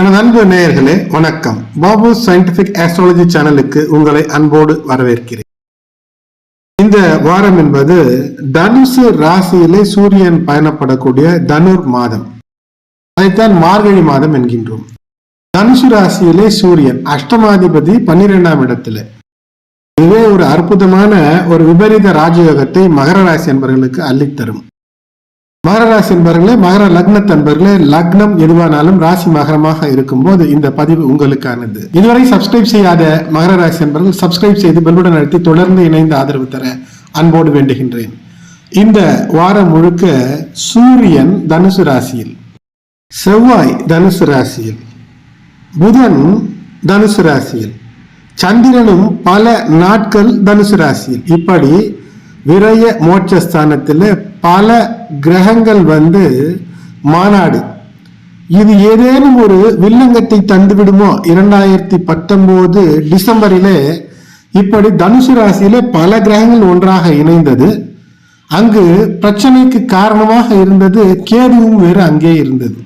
எனது அன்பு நேயர்களே வணக்கம். பாபு சயின்டிபிக் ஆஸ்ட்ராலஜி சேனலுக்கு உங்களை அன்போடு வரவேற்கிறேன். இந்த வாரம் என்பது தனுசு ராசியிலே சூரியன் பயணப்படக்கூடிய தனுர் மாதம். அதைத்தான் மார்கழி மாதம் என்கின்றோம். தனுசு ராசியிலே சூரியன் அஷ்டமாதிபதி பன்னிரெண்டாம் இடத்துல. இதுவே ஒரு அற்புதமான ஒரு விபரீத ராஜயோகத்தை மகர ராசி என்பவர்களுக்கு அள்ளித்தரும். மகர ராசி என்பவர்களே மகர லக்னத் அன்பர்களே லக்னம் எதுவானாலும் ராசி மகரமாக இருக்கும்போது இந்த பதிவு உங்களுக்கானது. இதுவரை சப்ஸ்கிரைப் செய்யாத மகர ராசி என்பவர்கள் சப்ஸ்கிரைப் செய்து பெல்லுடன் அழுத்தி தொடர்ந்து இணைந்து ஆதரவு தர அன்போடு வேண்டுகின்றேன். இந்த வாரம் முழுக்க சூரியன் தனுசு ராசியில் செவ்வாய் தனுசு ராசியில் புதன் தனுசு ராசியில் சந்திரனும் பல நாட்கள் தனுசு ராசியில். இப்படி விரய மோட்சஸ்தானத்தில் பல கிரகங்கள் வந்து மாநாடு. இது ஏதேனும் ஒரு வில்லங்கத்தை தந்து விடுமோ? இரண்டாயிரத்தி பத்தொன்பது டிசம்பரிலே இப்படி தனுசு ராசியில பல கிரகங்கள் ஒன்றாக இணைந்தது. அங்கு பிரச்சனைக்கு காரணமாக இருந்தது கேதுவும் வேறு அங்கே இருந்தது.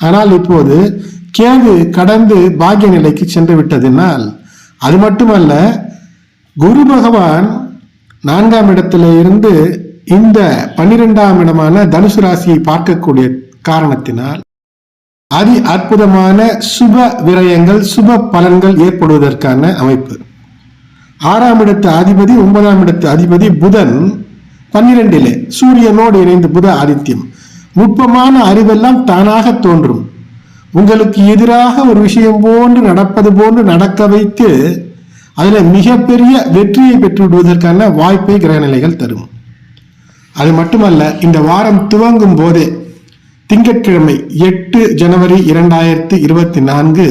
ஆனால் இப்போது கேது கடந்து பாகிய நிலைக்கு சென்று விட்டதினால் அது மட்டுமல்ல குரு பகவான் நான்காம் இடத்துல இருந்து இந்த பன்னிரெண்டாம் இடமான தனுசு ராசியை பார்க்கக்கூடிய காரணத்தினால் அதி அற்புதமான சுப விரயங்கள் சுப பலன்கள் ஏற்படுவதற்கான அமைப்பு. ஆறாம் இடத்து அதிபதி ஒன்பதாம் இடத்து அதிபதி புதன் பன்னிரெண்டிலே சூரியனோடு இணைந்து புத ஆதித்யம். நுட்பமான அறிவெல்லாம் தானாக தோன்றும். உங்களுக்கு எதிராக ஒரு விஷயம் போன்று நடப்பது போன்று நடக்க வைத்து அதில் மிகப்பெரிய வெற்றியை பெற்று விடுவதற்கான வாய்ப்பை கிரகநிலைகள் தரும். அது மட்டுமல்ல இந்த வாரம் துவங்கும் போதே திங்கட்கிழமை எட்டு ஜனவரி இரண்டாயிரத்தி இருபத்தி நான்கு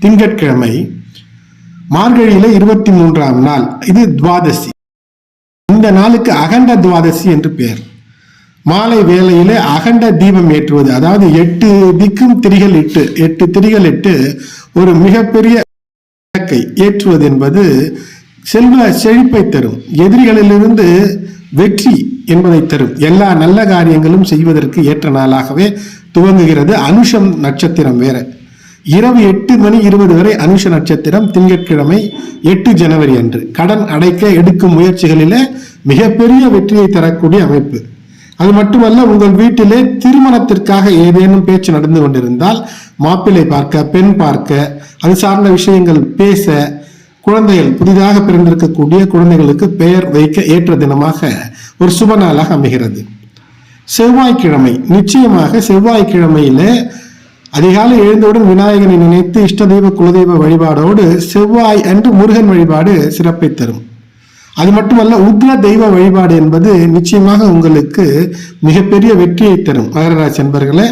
திங்கட்கிழமை மார்கழியில இருபத்தி மூன்றாம் நாள். இது துவாதசி. இந்த நாளுக்கு அகண்ட துவாதசி என்று பெயர் மாலை வேளையிலே அகண்ட தீபம் ஏற்றுவது அதாவது எட்டு திக்கும் திரிகள் இட்டு எட்டு திரிகள் இட்டு ஒரு மிகப்பெரிய விளக்கை ஏற்றுவது என்பது செல்வ செழிப்பை தரும். எதிரிகளிலிருந்து வெற்றி என்பதை தரும். எல்லா நல்ல காரியங்களும் செய்வதற்கு ஏற்ற நாளாகவே துவங்குகிறது அனுஷம் நட்சத்திரம் வேற. இரவு எட்டு மணி இருபது வரை அனுஷ நட்சத்திரம் திங்கட்கிழமை எட்டு ஜனவரி அன்று. கடன் அடைக்க எடுக்கும் முயற்சிகளிலே மிகப்பெரிய வெற்றியை தரக்கூடிய அமைப்பு. அது மட்டுமல்ல உங்கள் வீட்டிலே திருமணத்திற்காக ஏதேனும் பேச்சு நடந்து கொண்டிருந்தால் மாப்பிள்ளை பார்க்க பெண் பார்க்க அது சார்ந்த விஷயங்கள் பேச குழந்தைகள் புதிதாக பிறந்திருக்கக்கூடிய குழந்தைகளுக்கு பெயர் வைக்க ஏற்ற தினமாக ஒரு சுப நாளாக அமைகிறது. செவ்வாய்க்கிழமை நிச்சயமாக செவ்வாய்க்கிழமையில அதிகாலை எழுந்தவுடன் விநாயகனை நினைத்து இஷ்ட தெய்வ குலதெய்வ வழிபாடோடு செவ்வாய் அன்று முருகன் வழிபாடு சிறப்பை தரும். அது மட்டுமல்ல உக்ர தெய்வ வழிபாடு என்பது நிச்சயமாக உங்களுக்கு மிகப்பெரிய வெற்றியை தரும். மகரராஜ் என்பர்களை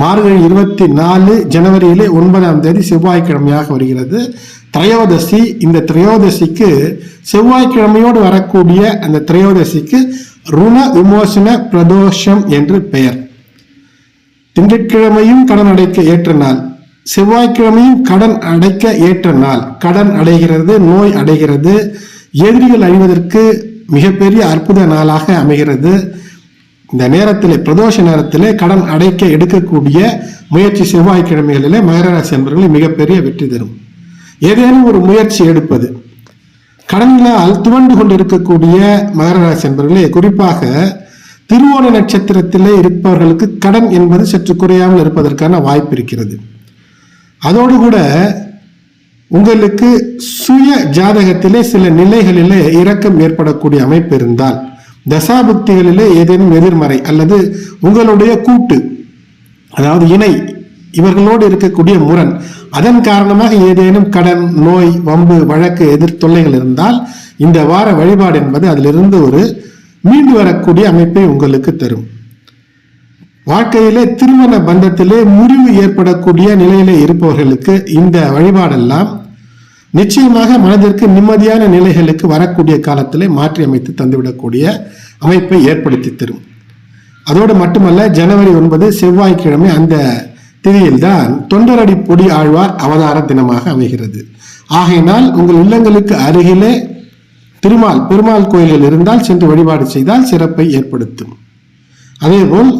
மார்கழி இருபத்தி நாலு ஜனவரியிலே ஒன்பதாம் தேதி செவ்வாய்க்கிழமையாக வருகிறது. திரையோதசி இந்த திரையோதசிக்கு செவ்வாய்க்கிழமையோடு வரக்கூடிய அந்த திரையோதசிக்கு ருண விமோசன பிரதோஷம் என்று பெயர். திங்கட்கிழமையும் கடன் அடைக்க ஏற்ற நாள். செவ்வாய்க்கிழமையும் கடன் அடைக்க ஏற்ற நாள். கடன் அடைகிறது நோய் அடைகிறது. எதிரிகள் அழிவதற்கு மிகப்பெரிய அற்புத நாளாக அமைகிறது. இந்த நேரத்தில் பிரதோஷ நேரத்தில் கடன் அடைக்க எடுக்கக்கூடிய முயற்சி செவ்வாய்க்கிழமைகளிலே மகர ராசி என்பவர்களை மிகப்பெரிய வெற்றி தரும். ஏதேனும் ஒரு முயற்சி எடுப்பது. கடன்களால் துவண்டு கொண்டிருக்கக்கூடிய மகர ராசி என்பவர்களே குறிப்பாக திருவோண நட்சத்திரத்திலே இருப்பவர்களுக்கு கடன் என்பது சற்று குறையாமல் இருப்பதற்கான வாய்ப்பு இருக்கிறது. அதோடு கூட உங்களுக்கு சுய ஜாதகத்திலே சில நிலைகளிலே இரக்கம் ஏற்படக்கூடிய அமைப்பு இருந்தால் தசாபுக்திகளிலே ஏதேனும் எதிர்மறை அல்லது உங்களுடைய கூட்டு அதாவது இணை இவர்களோடு இருக்கக்கூடிய முரண். அதன் காரணமாக ஏதேனும் கடன் நோய் வம்பு வழக்கு எதிர் தொல்லைகள் இருந்தால் இந்த வார வழிபாடு என்பது அதிலிருந்து ஒரு மீண்டு வரக்கூடிய அமைப்பை உங்களுக்கு தரும். வாழ்க்கையிலே திருமண பந்தத்திலே முறிவு ஏற்படக்கூடிய நிலையிலே இருப்பவர்களுக்கு இந்த வழிபாடெல்லாம் நிச்சயமாக மனதிற்கு நிம்மதியான நிலைகளுக்கு வரக்கூடிய காலத்திலே மாற்றி அமைத்து தந்துவிடக்கூடிய அமைப்பை ஏற்படுத்தி தரும். அதோடு மட்டுமல்ல ஜனவரி ஒன்பது செவ்வாய்க்கிழமை அந்த திதியில்தான் தொண்டரடி பொடி ஆழ்வார் அவதார தினமாக அமைகிறது. ஆகையினால் உங்கள் இல்லங்களுக்கு அருகிலே திருமால் பெருமாள் கோயில்கள் இருந்தால் சென்று வழிபாடு செய்தால் சிறப்பை ஏற்படுத்தும். அதேபோல்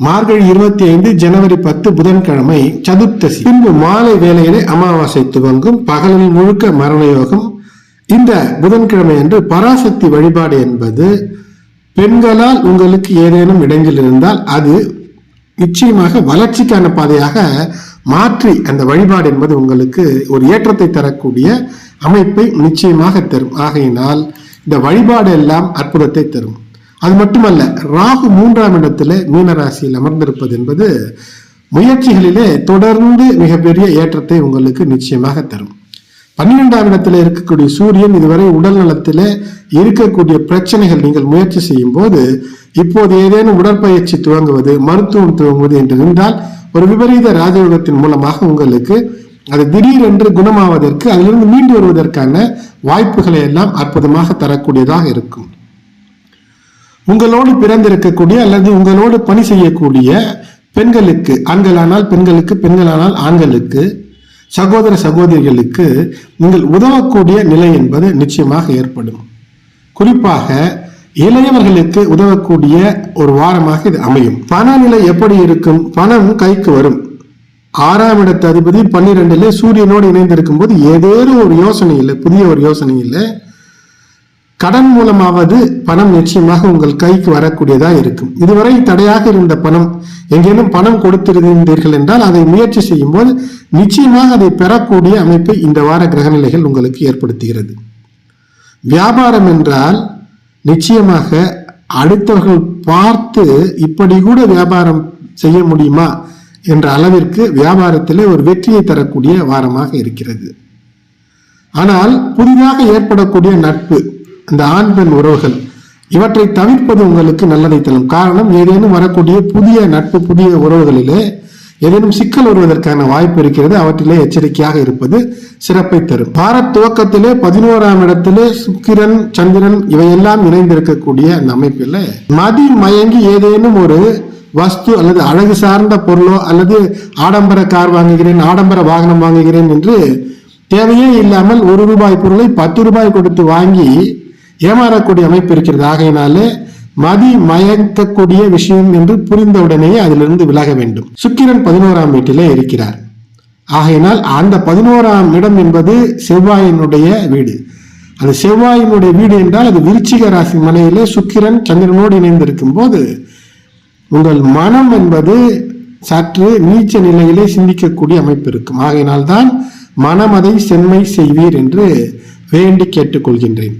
மார்கழி இருபத்தி ஐந்து ஜனவரி பத்து புதன்கிழமை சதுர்த்தசி பின்பு மாலை வேளையிலே அமாவாசை துவங்கும். பகலில் முழுக்க மரண யோகம் இந்த புதன்கிழமை அன்று பராசக்தி வழிபாடு என்பது பெண்களால் உங்களுக்கு ஏதேனும் இடைஞ்சல் இருந்தால் அது நிச்சயமாக வளர்ச்சிக்கான பாதையாக மாற்றி அந்த வழிபாடு என்பது உங்களுக்கு ஒரு ஏற்றத்தை தரக்கூடிய அமைப்பை நிச்சயமாக தரும். ஆகையினால் இந்த வழிபாடு எல்லாம் அற்புதத்தை தரும். அது மட்டுமல்ல ராகு மூன்றாம் இடத்துல மீனராசியில் அமர்ந்திருப்பது என்பது முயற்சிகளிலே தொடர்ந்து மிகப்பெரிய ஏற்றத்தை உங்களுக்கு நிச்சயமாக தரும். பன்னிரெண்டாம் இடத்துல இருக்கக்கூடிய சூரியன் இதுவரை உடல் நலத்தில இருக்கக்கூடிய பிரச்சனைகள் நீங்கள் முயற்சி செய்யும் போது இப்போது ஏதேனும் உடற்பயிற்சி துவங்குவது மருத்துவம் துவங்குவது என்று நின்றால் ஒரு விபரீத ராஜயோகத்தின் மூலமாக உங்களுக்கு அது திடீரென்று குணமாவதற்கு அதிலிருந்து மீண்டு வருவதற்கான வாய்ப்புகளை எல்லாம் அற்புதமாக தரக்கூடியதாக இருக்கும். உங்களோடு பிறந்திருக்கக்கூடிய அல்லது உங்களோடு பணி செய்யக்கூடிய பெண்களுக்கு ஆண்களானால் பெண்களுக்கு பெண்களானால் ஆண்களுக்கு சகோதர சகோதரிகளுக்கு நீங்கள் உதவக்கூடிய நிலை என்பது நிச்சயமாக ஏற்படும். குறிப்பாக இளையவர்களுக்கு உதவக்கூடிய ஒரு வாரமாக இது அமையும். பணநிலை எப்படி இருக்கும்? பணம் கைக்கு வரும். ஆறாம் இடத்து அதிபதி பன்னிரெண்டுல சூரியனோடு இணைந்திருக்கும் போது ஏதேனும் ஒரு யோசனை இல்லை புதிய ஒரு யோசனை இல்லை கடன் மூலமாவது பணம் நிச்சயமாக உங்கள் கைக்கு வரக்கூடியதா இருக்கும். இதுவரை தடையாக இருந்த பணம் எங்கேனும் பணம் கொடுத்திருந்தீர்கள் என்றால் அதை முயற்சி செய்யும் போது நிச்சயமாக அதை பெறக்கூடிய அமைப்பை இந்த வார கிரகநிலைகள் உங்களுக்கு ஏற்படுத்துகிறது. வியாபாரம் என்றால் நிச்சயமாக அடுத்தவர்கள் பார்த்து இப்படி கூட வியாபாரம் செய்ய முடியுமா என்ற அளவிற்கு வியாபாரத்திலே ஒரு வெற்றியை தரக்கூடிய வாரமாக இருக்கிறது. ஆனால் புதிதாக ஏற்படக்கூடிய நட்பு இந்த ஆண் பெண் உறவுகள். இவற்றை தவிர்ப்பது உங்களுக்கு நல்லதை தரும். காரணம் ஏதேனும் வரக்கூடிய புதிய நட்பு புதிய உறவுகளிலே ஏதேனும் சிக்கல் வருவதற்கான வாய்ப்பு இருக்கிறது. அவற்றிலே எச்சரிக்கையாக இருப்பது சிறப்பை தரும். பாரத் துவக்கத்திலே பதினோராம் இடத்திலே சுக்கிரன் சந்திரன் இவையெல்லாம் இணைந்திருக்கக்கூடிய அந்த அமைப்பில் மதி மயங்கி ஏதேனும் ஒரு வஸ்து அல்லது அழகு சார்ந்த பொருளோ அல்லது ஆடம்பர கார் வாங்குகிறேன் ஆடம்பர வாகனம் வாங்குகிறேன் என்று தேவையே இல்லாமல் ஒரு ரூபாய் பொருளை பத்து ரூபாய் கொடுத்து வாங்கி ஏமாறக்கூடிய அமைப்பு இருக்கிறது. ஆகையினாலே மதி மயக்கக்கூடிய விஷயம் என்று புரிந்தவுடனேயே அதிலிருந்து விலக வேண்டும். சுக்கிரன் பதினோராம் வீட்டிலே இருக்கிறார். ஆகையினால் அந்த பதினோராம் இடம் என்பது செவ்வாயினுடைய வீடு. அந்த செவ்வாயினுடைய வீடு என்றால் அது விருச்சிக ராசி மனையிலே சுக்கிரன் சந்திரனோடு இணைந்திருக்கும் போது உங்கள் மனம் என்பது சற்று நீச்ச நிலையிலே சிந்திக்கக்கூடிய அமைப்பு இருக்கும். ஆகையினால் தான் அதை செம்மை செய்வீர் என்று வேண்டி கேட்டுக்கொள்கின்றேன்.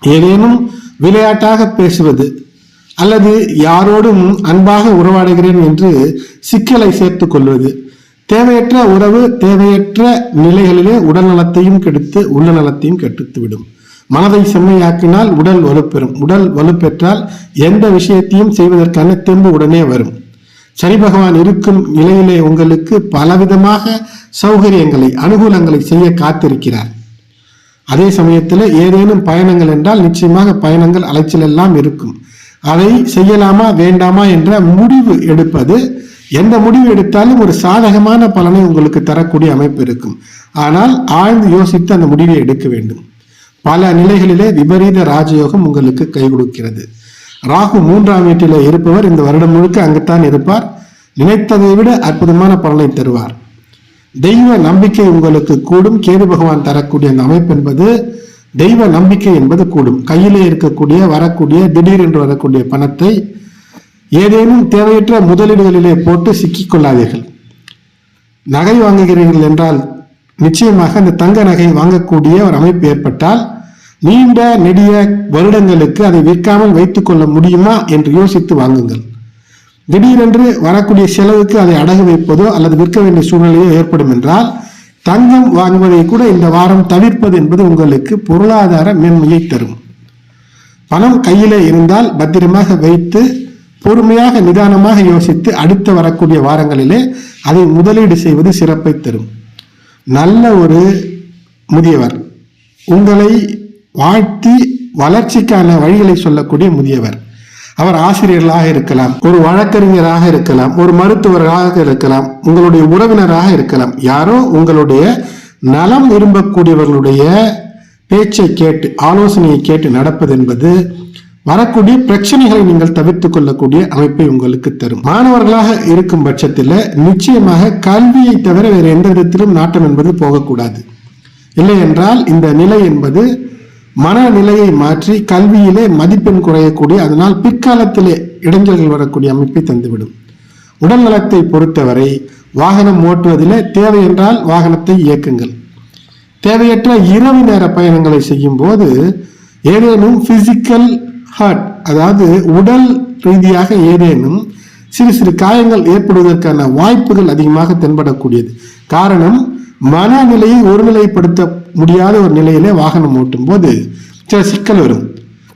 ஏதேனும் விளையாட்டாக பேசுவது அல்லது யாரோடும் அன்பாக உறவாடுகிறேன் என்று சிக்கலை சேர்த்துக் கொள்வது. தேவையற்ற உறவு தேவையற்ற நிலைகளிலே உடல் நலத்தையும் கெடுத்து உள்ள நலத்தையும் கெடுத்துவிடும். மனதை செம்மையாக்கினால் உடல் வலுப்பெறும். உடல் வலுப்பெற்றால் எந்த விஷயத்தையும் செய்வதற்கான தெம்பு உடனே வரும். சனி பகவான் இருக்கும் நிலையிலே உங்களுக்கு பலவிதமாக சௌகரியங்களை அனுகூலங்களை செய்ய காத்திருக்கிறார். அதே சமயத்தில் ஏதேனும் பயணங்கள் என்றால் நிச்சயமாக பயணங்கள் அலைச்சல் எல்லாம் இருக்கும். அதை செய்யலாமா வேண்டாமா என்ற முடிவு எடுப்பது எந்த முடிவு எடுத்தாலும் ஒரு சாதகமான பலனை உங்களுக்கு தரக்கூடிய அமைப்பு இருக்கும். ஆனால் ஆழ்ந்து யோசித்து அந்த முடிவை எடுக்க வேண்டும். பல நிலைகளிலே விபரீத ராஜயோகம் உங்களுக்கு கை கொடுக்கிறது. ராகு மூன்றாம் வீட்டிலே இருப்பவர் இந்த வருடம் முழுக்க அங்குத்தான் இருப்பார். நினைத்ததை விட அற்புதமான பலனை தருவார். தெய்வ நம்பிக்கை உங்களுக்கு கூடும். கேது பகவான் தரக்கூடிய அந்த அமைப்பு என்பது தெய்வ நம்பிக்கை என்பது கூடும். கையிலே இருக்கக்கூடிய வரக்கூடிய திடீரென்று வரக்கூடிய பணத்தை ஏதேனும் தேவையற்ற முதலீடுகளிலே போட்டு சிக்கிக் கொள்ளாதீர்கள். நகை வாங்குகிறீர்கள் என்றால் நிச்சயமாக அந்த தங்க நகை வாங்கக்கூடிய ஒரு அமைப்பு ஏற்பட்டால் நீண்ட நெடிய வருடங்களுக்கு அதை விற்காமல் வைத்துக் கொள்ள முடியுமா என்று யோசித்து வாங்குங்கள். திடீரென்று வரக்கூடிய செலவுக்கு அதை அடகு வைப்பதோ அல்லது விற்க வேண்டிய சூழ்நிலையோ ஏற்படும் என்றால் தங்கம் வாங்குவதை கூட இந்த வாரம் தவிர்ப்பது என்பது உங்களுக்கு பொருளாதார மேன்மையை தரும். பணம் கையிலே இருந்தால் பத்திரமாக வைத்து பொறுமையாக நிதானமாக யோசித்து அடுத்து வரக்கூடிய வாரங்களிலே அதை முதலீடு செய்வது சிறப்பை தரும். நல்ல ஒரு முதியவர். உங்களை வாழ்த்தி வளர்ச்சிக்கான வழிகளை சொல்லக்கூடிய முதியவர். அவர் ஆசிரியர்களாக இருக்கலாம் ஒரு வழக்கறிஞராக இருக்கலாம் ஒரு மருத்துவராக இருக்கலாம் உங்களுடைய உறவினராக இருக்கலாம். யாரோ உங்களுடைய நலம் விரும்பக்கூடியவர்களுடைய பேச்சை கேட்டு ஆலோசனையை கேட்டு நடப்பது என்பது வரக்கூடிய பிரச்சனைகளை நீங்கள் தவிர்த்து கொள்ளக்கூடிய அமைப்பை உங்களுக்கு தரும். மாணவர்களாக இருக்கும் பட்சத்தில் நிச்சயமாக கல்வியை தவிர வேறு எந்த விதத்திலும் நாட்டம் என்பது போகக்கூடாது. இல்லை என்றால் இந்த நிலை என்பது மனநிலையை மாற்றி கல்வியிலே மதிப்பெண் குறையக்கூடிய அதனால் பிற்காலத்திலே இடைஞ்சல்கள் வரக்கூடிய அமைப்பை தந்துவிடும். உடல் நலத்தை பொறுத்தவரை வாகனம் ஓட்டுவதிலே தேவை என்றால் வாகனத்தை இயக்குங்கள். தேவையற்ற இரவு நேர பயணங்களை செய்யும் போது ஏதேனும் பிசிக்கல் ஹர்ட் அதாவது உடல் ரீதியாக ஏதேனும் சிறு சிறு காயங்கள் ஏற்படுவதற்கான வாய்ப்புகள் அதிகமாக தென்படக்கூடியது. காரணம் மனநிலையை ஒருநிலைப்படுத்த முடியாத ஒரு நிலையில வாகனம் ஓட்டும் போது சில சிக்கல் வரும்.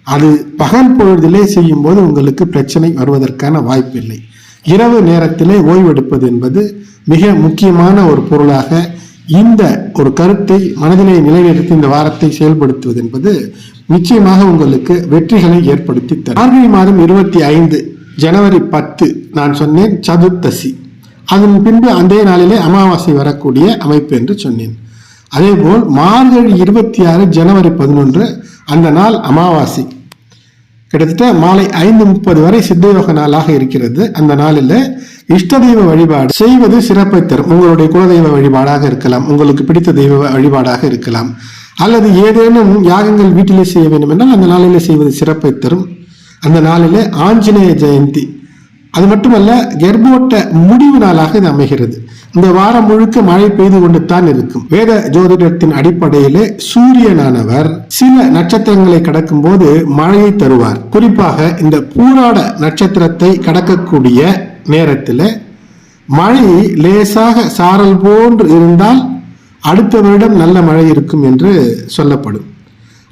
அது பகல் பொழுதிலே செய்யும் போது உங்களுக்கு பிரச்சனை வருவதற்கான வாய்ப்பில்லை. இரவு நேரத்திலே ஓய்வெடுப்பது என்பது மிக முக்கியமான ஒரு பொருளாக இந்த ஒரு கருத்தை மனதிலே நிலைநிறுத்தி இந்த வாரத்தை செயல்படுத்துவது என்பது நிச்சயமாக உங்களுக்கு வெற்றிகளை ஏற்படுத்தி தரும். மார்கழி மாதம் இருபத்தி ஐந்து ஜனவரி பத்து நான் சொன்னேன் சதுர்த்தசி. அதன் பின்பு அந்த நாளிலே அமாவாசை வரக்கூடிய அமைப்பு என்று சொன்னேன். அதேபோல் மார்கழி இருபத்தி ஆறு ஜனவரி பதினொன்று அந்த நாள் அமாவாசை. கிட்டத்தட்ட மாலை ஐந்து முப்பது வரை சித்தயோக நாளாக இருக்கிறது. அந்த நாளில் இஷ்ட தெய்வ வழிபாடு செய்வது சிறப்பை தரும். உங்களுடைய குலதெய்வ வழிபாடாக இருக்கலாம். உங்களுக்கு பிடித்த தெய்வ வழிபாடாக இருக்கலாம். அல்லது ஏதேனும் யாகங்கள் வீட்டிலே செய்ய வேண்டும் என்றால் அந்த நாளிலே செய்வது சிறப்பை தரும். அந்த நாளிலே ஆஞ்சநேய ஜெயந்தி. அது மட்டுமல்ல கர்ப்போட்ட முடிவு நாளாக இது அமைகிறது. இந்த வாரம் முழுக்க மழை பெய்து கொண்டு தான் இருக்கும். வேத ஜோதிடத்தின் அடிப்படையிலே சூரியனானவர் சில நட்சத்திரங்களை கடக்கும் போது மழையை தருவார். குறிப்பாக இந்த பூராட நட்சத்திரத்தை கடக்கக்கூடிய நேரத்தில் மழை லேசாக சாரல் போன்று இருந்தால் அடுத்த வருடம் நல்ல மழை இருக்கும் என்று சொல்லப்படும்.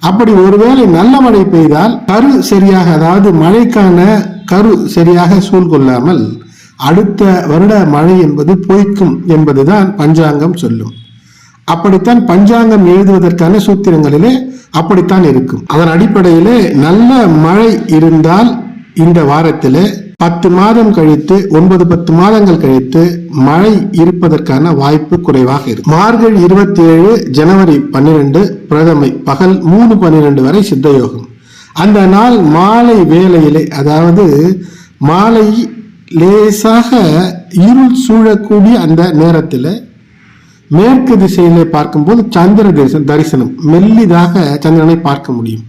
அப்படி ஒருவேளை நல்ல மழை பெய்தால் கரு சரியாக அதாவது மழைக்கான கரு சரியாக சூழ்கொள்ளாமல் அடுத்த வருட மழை என்பது பொய்க்கும் என்பதுதான் பஞ்சாங்கம் சொல்லும். அப்படித்தான் பஞ்சாங்கம் எழுதுவதற்கான சூத்திரங்களிலே அப்படித்தான் இருக்கும். அதன் அடிப்படையிலே நல்ல மழை இருந்தால் இந்த வாரத்திலே பத்து மாதம் கழித்து ஒன்பது பத்து மாதங்கள் கழித்து மழை இருப்பதற்கான வாய்ப்பு குறைவாக இருக்கும். மார்கழி இருபத்தி ஏழு ஜனவரி பன்னிரெண்டு பிரதமை பகல் மூணு பன்னிரெண்டு வரை சித்தயோகம் அந்த நாள் மாலை வேளையிலே அதாவது மாலை லேசாக இருள் சூழக்கூடிய அந்த நேரத்தில் மேற்கு திசையிலே பார்க்கும்போது சந்திர தரிசனம் மெல்லிதாக சந்திரனை பார்க்க முடியும்.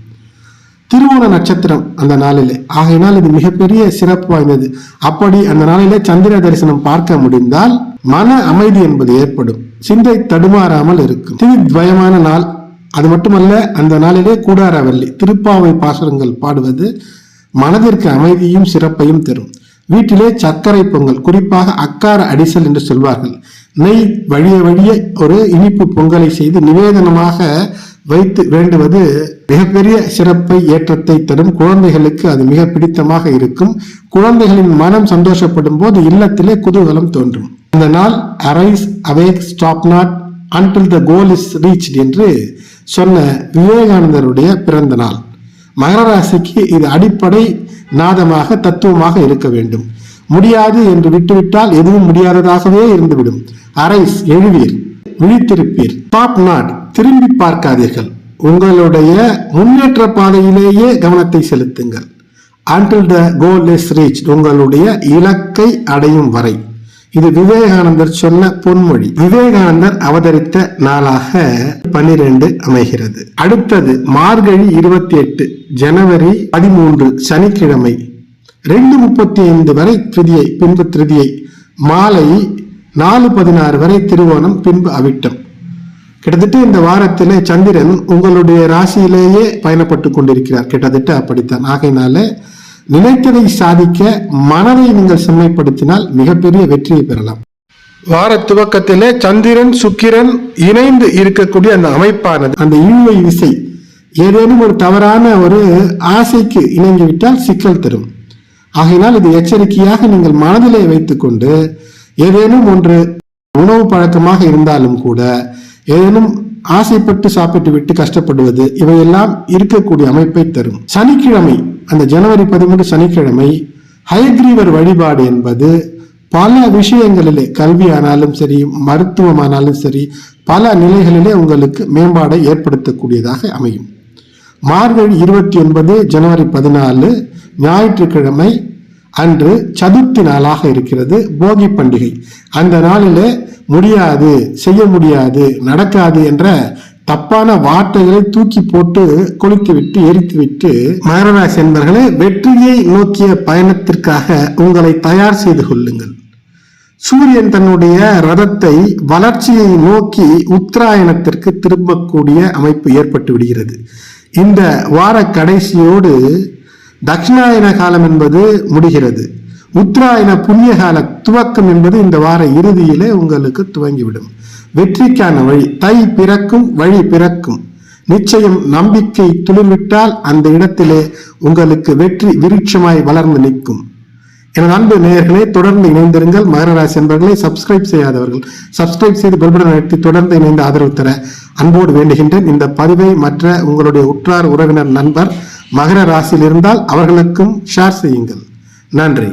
திருவோண நட்சத்திரம் அந்த நாளிலே. ஆகையினால் இது மிகப்பெரிய சிறப்பு வாய்ந்தது. அப்படி அந்த நாளிலே சந்திர தரிசனம் பார்க்க முடிந்தால் மன அமைதி என்பது ஏற்படும். சிந்தை தடுமாறாமல் இருக்கும். திவித்வயமான நாள் அது மட்டுமல்ல அந்த நாளிலே கூடாரவல்லி திருப்பாவை பாசுரங்கள் பாடுவது மனதிற்கு அமைதியும் சிறப்பையும் தரும். வீட்டிலே சர்க்கரை பொங்கல் குறிப்பாக அக்கார அடிசல் என்று சொல்வார்கள். நெய் வழிய வழிய ஒரு இனிப்பு பொங்கலை செய்து நிவேதனமாக வைத்து வேண்டுவது மிகப்பெரிய சிறப்பை ஏற்றத்தை தரும். குழந்தைகளுக்கு அது மிக பிடித்தமாக இருக்கும். குழந்தைகளின் மனம் சந்தோஷப்படும் போது இல்லத்திலே குதூகலம் தோன்றும். இந்த நாள் arise awake stop not until the goal is reach என்று சொன்ன விவேகானந்தருடைய பிறந்த நாள். மகர ராசிக்கு இது அடிப்படை நாதமாக தத்துவமாக இருக்க வேண்டும். முடியாது என்று விட்டுவிட்டால் எதுவும் முடியாததாகவே இருந்துவிடும். அரைஸ் எழுவீர் விழித்திருப்பீர். டாப் நாட் திரும்பி பார்க்காதீர்கள். உங்களுடைய முன்னேற்ற பாதையிலேயே கவனத்தை செலுத்துங்கள். Until the goal is reach உங்களுடைய இலக்கை அடையும் வரை. இது விவேகானந்தர் சொன்ன பொன்மொழி. விவேகானந்தர் அவதரித்த நாளாக பனிரெண்டு அமைகிறது. அடுத்தது மார்கழி இருபத்தி எட்டு ஜனவரி பதிமூன்று சனிக்கிழமை. ரெண்டு முப்பத்தி ஐந்து வரை திருதியை பின்பு திருதியை மாலை நாலு பதினாறு வரை திருவோணம் பின்பு அவிட்டம். கிட்டத்தட்ட இந்த வாரத்தில் சந்திரன் உங்களுடைய ராசியிலேயே பயணப்பட்டு கொண்டிருக்கிறார். கிட்டத்தட்ட அப்படித்தான். ஆகையினால நினைத்ததை சாதிக்க மனதை நீங்கள் செம்மைப்படுத்தினால் மிகப்பெரிய வெற்றியை பெறலாம். வார துவக்கத்திலே சந்திரன் சுக்கிரன் இணைந்து இருக்கக்கூடிய அந்த அமைப்பானது. அந்த இழுவை விசை ஏதேனும் ஒரு தவறான ஒரு ஆசைக்கு இணங்கிவிட்டால் சிக்கல் தரும். ஆகையினால் இது எச்சரிக்கையாக நீங்கள் மனதிலே வைத்துக்கொண்டு ஏதேனும் ஒன்று உணவு பழக்கமாக இருந்தாலும் கூட ஏதேனும் ஆசைப்பட்டு சாப்பிட்டு விட்டு கஷ்டப்படுவது இவையெல்லாம் இருக்கக்கூடிய அமைப்பை தரும். சனிக்கிழமை அந்த ஜனவரி பதிமூன்று சனிக்கிழமை ஹயக்ரீவர் வழிபாடு என்பது பல விஷயங்களிலே கல்வி ஆனாலும் சரி மருத்துவமானாலும் சரி பல நிலைகளிலே உங்களுக்கு மேம்பாடை ஏற்படுத்தக்கூடியதாக அமையும். மார்கழி இருபத்தி ஒன்பது ஜனவரி பதினாலு ஞாயிற்றுக்கிழமை அன்று சதுர்த்தி நாளாக இருக்கிறது போகி பண்டிகை. அந்த நாளிலே முடியாது செய்ய முடியாது நடக்காது என்ற தப்பான வார்த்தைகளை தூக்கி போட்டு கொளுத்து விட்டு எரித்து விட்டு மகரராசி என்பர்களே வெற்றியை நோக்கிய பயணத்திற்காக உங்களை தயார் செய்து கொள்ளுங்கள். சூரியன் தன்னுடைய ரதத்தை வளர்ச்சியை நோக்கி உத்தராயணத்திற்கு திரும்பக்கூடிய அமைப்பு ஏற்பட்டு விடுகிறது. இந்த வார கடைசியோடு தட்சிணாயன காலம் என்பது முடிகிறது. உத்ராயண புண்ணியகால துவக்கம் என்பது இந்த வார இறுதியிலே உங்களுக்கு துவங்கிவிடும். வெற்றிக்கான வழி தை பிறக்கும் வழி பிறக்கும். நிச்சயம் நம்பிக்கை துளிர்விட்டால் அந்த இடத்திலே உங்களுக்கு வெற்றி விருட்சமாய் வளர்ந்து நிற்கும். எனது அன்பு நேயர்களே தொடர்ந்து இணைந்திருங்கள். மகர ராசி என்பவர்களை சப்ஸ்கிரைப் செய்யாதவர்கள் சப்ஸ்கிரைப் செய்து பெல்படன் நடத்தி தொடர்ந்து இணைந்து ஆதரவு தர அன்போடு வேண்டுகின்றேன். இந்த பதிவை மற்ற உங்களுடைய உற்றார் உறவினர் நண்பர் மகர ராசியில் இருந்தால் அவர்களுக்கும் ஷேர் செய்யுங்கள். நன்றி.